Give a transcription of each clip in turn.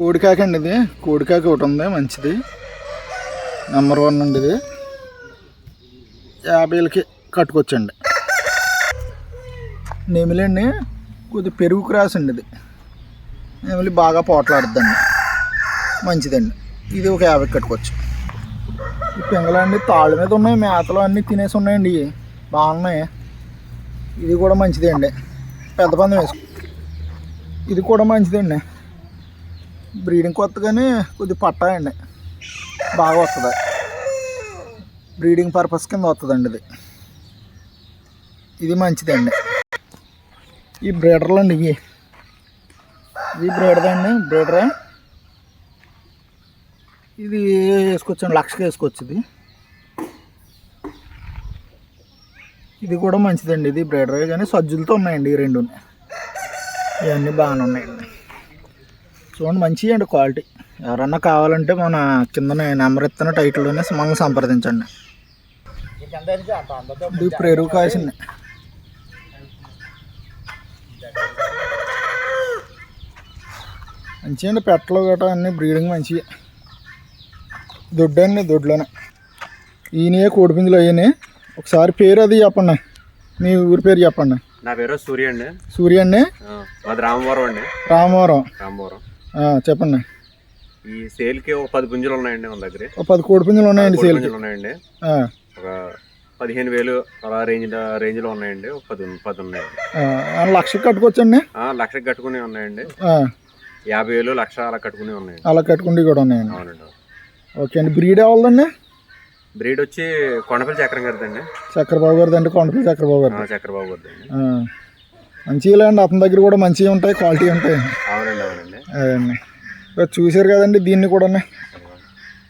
కోడికాక అండి ఇది. కోడికాక ఒకటి ఉంది మంచిది. నెంబర్ వన్ అండి ఇది. యాభైలకి కట్టుకొచ్చండి. నెమిలండి కొద్దిగా పెరుగు క్రాస్ అండి ఇది. నెమిలి బాగా పోట్లాడుద్దండి. మంచిదండి. ఇది ఒక యాభై కట్టుకోవచ్చు ఈ పింగళండి తాళ్ళ మీద ఉన్నాయి మేతలు అన్నీ తినేసి ఉన్నాయండి. ఇవి బాగున్నాయి. ఇది కూడా మంచిదే అండి పెద్ద పందం వేసుకో. ఇది కూడా మంచిదండి. బ్రీడింగ్ కొత్తగానే కొద్ది పట్టాయండి. బాగా వస్తుంది. బ్రీడింగ్ పర్పస్ కింద వస్తుందండి ఇది. ఇది మంచిదండి. ఈ బ్రీడర్లు అండి ఇవి. ఇది బ్రీడర్ అండి బ్రీడరే. ఇది వేసుకోవచ్చండి లక్షకి వేసుకోవచ్చు ఇది ఇది కూడా మంచిదండి ఇది బ్రీడరే కానీ సజ్జులతో ఉన్నాయండి ఈ రెండు ఇవన్నీ బాగానే ఉన్నాయండి. చూడండి మంచివి అండి క్వాలిటీ. ఎవరన్నా కావాలంటే మన కింద నెంబర్ ఇస్తున్న టైటిల్లోనే మనం సంప్రదించండి. ఇది పెరుగు కాసింది. మంచిగా అండి పెట్టలు గట్రా అన్ని బ్రీడింగ్ మంచిగా. దొడ్డు అండి దొడ్లోనే. ఈయనయే కోడిపుంజులు అయ్యాయి ఒకసారి పేరు అది చెప్పండి. మీ ఊరి పేరు చెప్పండి. నా పేరు సూర్య అండి. సూర్య అండి? రామవరం అండి. రామవరం. రామవరం. చెప్పండి. ఈ సేల్కి ఒక పది పుంజులు ఉన్నాయండి మన దగ్గర. ఒక పది ఉన్నాయండి కోడి పుంజులు ఉన్నాయండి. ఆ, ఒక పదిహేను వేలు అలా రేంజ్ రేంజ్లో ఉన్నాయండి. ఒక పది పది ఉన్నాయండి లక్షకి కట్టుకోవచ్చండి? లక్షకి కట్టుకుని ఉన్నాయండి. యాభై వేలు లక్ష అలా కట్టుకుని ఉన్నాయండి. అలా కట్టుకుంటే కూడా ఉన్నాయండి. అవునండి. ఓకే అండి. బ్రీడ్ ఎవరిదండి బ్రీడ్ వచ్చి కొండపల్లి చక్రం గారిదండి. చక్రబాబు గారిది అండి కొండపల్లి చక్రబాబు ఆ, గారిది చక్రబాబు గారిదండి. మంచిగా అండి అతని దగ్గర కూడా మంచిగా ఉంటాయి క్వాలిటీ ఉంటాయి. అవునండి అవునండి. అదండి చూశారు కదండి దీన్ని కూడా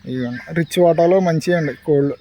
ఇవ్వండి రిచ్ వాటాలో మంచిగా అండి కోళ్ళు